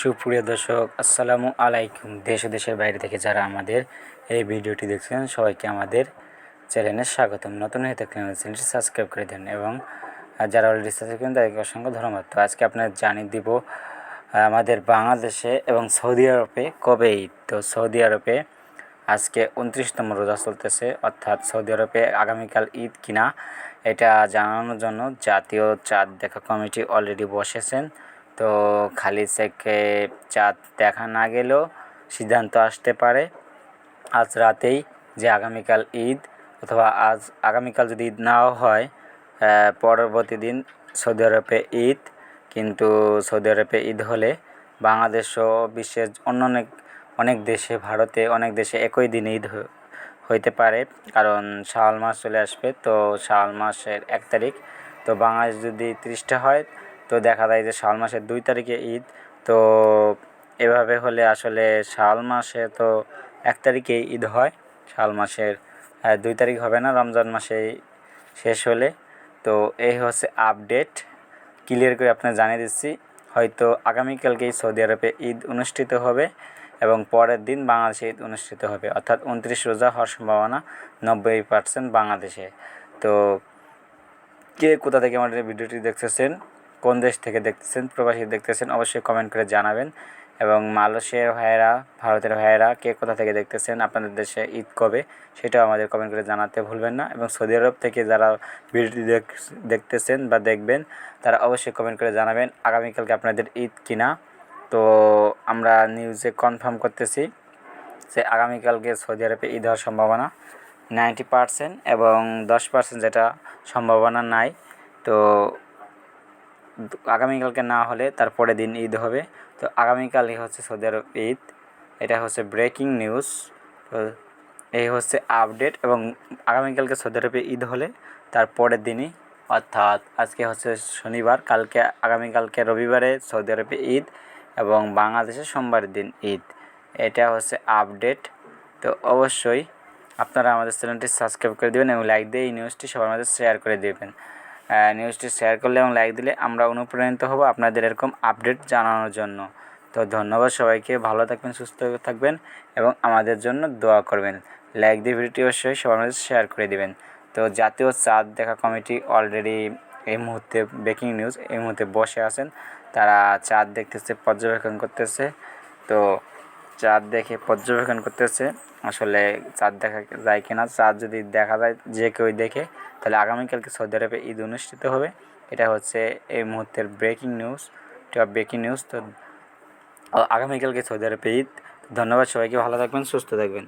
সুপ্রিয় দর্শক, আসসালামু আলাইকুম। দেশ ও দেশের বাইরে থেকে যারা আমাদের এই ভিডিওটি দেখছেন, সবাইকে আমাদের চ্যানেলে স্বাগতম। নতুন হয়ে থাকলে আমাদের চ্যানেলটি সাবস্ক্রাইব করে দেন এবং যারা অলরেডি সাবস্ক্রাইব করেন, তাদেরকে অসংখ্য ধন্যবাদ। তো আজকে আপনার জানিয়ে দিব আমাদের বাংলাদেশে এবং সৌদি আরবে কবে ঈদ? তো সৌদি আরবে আজকে উনত্রিশতম রোজা চলতেছে, অর্থাৎ সৌদি আরবে আগামীকাল ঈদ কিনা, এটা জানানোর জন্য জাতীয় চাঁদ দেখা কমিটি অলরেডি বসেছেন। তো খালি চেকে চাঁদ দেখা না গেলেও সিদ্ধান্ত আসতে পারে। আজ রাতেই যে আগামীকাল ঈদ অথবা আজ আগামীকাল যদি ঈদ নাও হয় পরবর্তী দিন সৌদি আরবে ঈদ। কিন্তু সৌদি আরবে ঈদ হলে বাংলাদেশ ও বিশ্বের অন্য অনেক অনেক দেশে, ভারতে অনেক দেশে একই দিন ঈদ হইতে পারে। কারণ শাওয়াল মাস চলে আসবে, তো শাওয়াল মাসের এক তারিখ। তো বাংলাদেশ যদি তিরিশটা হয় তো দেখা যায় যে শাওয়াল মাসের দুই তারিখে ঈদ, তো এভাবে হলে আসলে শাওয়াল মাসে তো এক তারিখে ঈদ হয়। শাওয়াল মাসের দুই তারিখ হবে না, রমজান মাসে শেষ হলে। তো এই হচ্ছে আপডেট। ক্লিয়ার করে আপনার জানিয়ে দিচ্ছি, হয়তো আগামীকালকেই সৌদি আরবে ঈদ অনুষ্ঠিত হবে এবং পরের দিন বাংলাদেশে ঈদ অনুষ্ঠিত হবে। অর্থাৎ উনত্রিশ রোজা হওয়ার সম্ভাবনা নব্বই পার্সেন্ট বাংলাদেশে। তো কে কোথা থেকে আমাদের ভিডিওটি দেখতেছেন কোন দেশ থেকে দেখতেছেন, প্রবাসী দেখতেছেন, অবশ্যই কমেন্ট করে জানাবেন। এবং মালয়েশিয়ার ভাইয়েরা, ভারতের ভাইয়েরা, কে কোথা থেকে দেখতেছেন, আপনাদের দেশে ঈদ কবে, সেটাও আমাদের কমেন্ট করে জানাতে ভুলবেন না। এবং সৌদি আরব থেকে যারা ভিডিওটি দেখতেছেন বা দেখবেন, তারা অবশ্যই কমেন্ট করে জানাবেন আগামীকালকে আপনাদের ঈদ কিনা। তো আমরা নিউজে কনফার্ম করতেছি যে আগামীকালকে সৌদি আরবে ঈদ হওয়ার সম্ভাবনা নাইনটি পারসেন্ট এবং দশ পার্সেন্ট যেটা সম্ভাবনা নাই। তো আগামীকালকে না হলে তারপরে দিন ঈদ হবে। তো আগামীকালই হচ্ছে সৌদি আরব ঈদ। এটা হচ্ছে ব্রেকিং নিউজ। তো এই হচ্ছে আপডেট এবং আগামীকালকে সৌদি আরবে ঈদ হলে তার পরের দিনই, অর্থাৎ আজকে হচ্ছে শনিবার, কালকে, আগামীকালকে রবিবারে সৌদি আরবে ঈদ এবং বাংলাদেশে সোমবারের দিন ঈদ। এটা হচ্ছে আপডেট। তো অবশ্যই আপনারা আমাদের চ্যানেলটি সাবস্ক্রাইব করে দেবেন এবং লাইক দিয়ে এই নিউজটি সবার মাঝে শেয়ার করে দেবেন। নিউজটি শেয়ার করলে এবং লাইক দিলে আমরা অনুপ্রাণিত হব আপনাদের এরকম আপডেট জানানোর জন্য। তো ধন্যবাদ সবাইকে, ভালো থাকবেন, সুস্থ থাকবেন এবং আমাদের জন্য দোয়া করবেন। লাইক দিয়ে ভিডিওটি অবশ্যই সবার মাঝে শেয়ার করে দেবেন। তো জাতীয় চাঁদ দেখা কমিটি অলরেডি এই মুহূর্তে ব্রেকিং নিউজ এই মুহূর্তে বসে আছেন। তারা চাঁদ দেখতেছে, পর্যবেক্ষণ করতেছে। তো চাঁদ দেখে পর্যবেক্ষণ করতেছে, আসলে চাঁদ দেখা যায় কি না চাঁদ যদি দেখা যায় যে কেউ দেখে, তাহলে আগামীকালকে সৌদি আরবে ঈদ অনুষ্ঠিত হবে। এটা হচ্ছে এই মুহূর্তের ব্রেকিং নিউজ এটা ব্রেকিং নিউজ তো আগামীকালকে সৌদি আরবে ঈদ। ধন্যবাদ সবাইকে, ভালো থাকবেন, সুস্থ থাকবেন।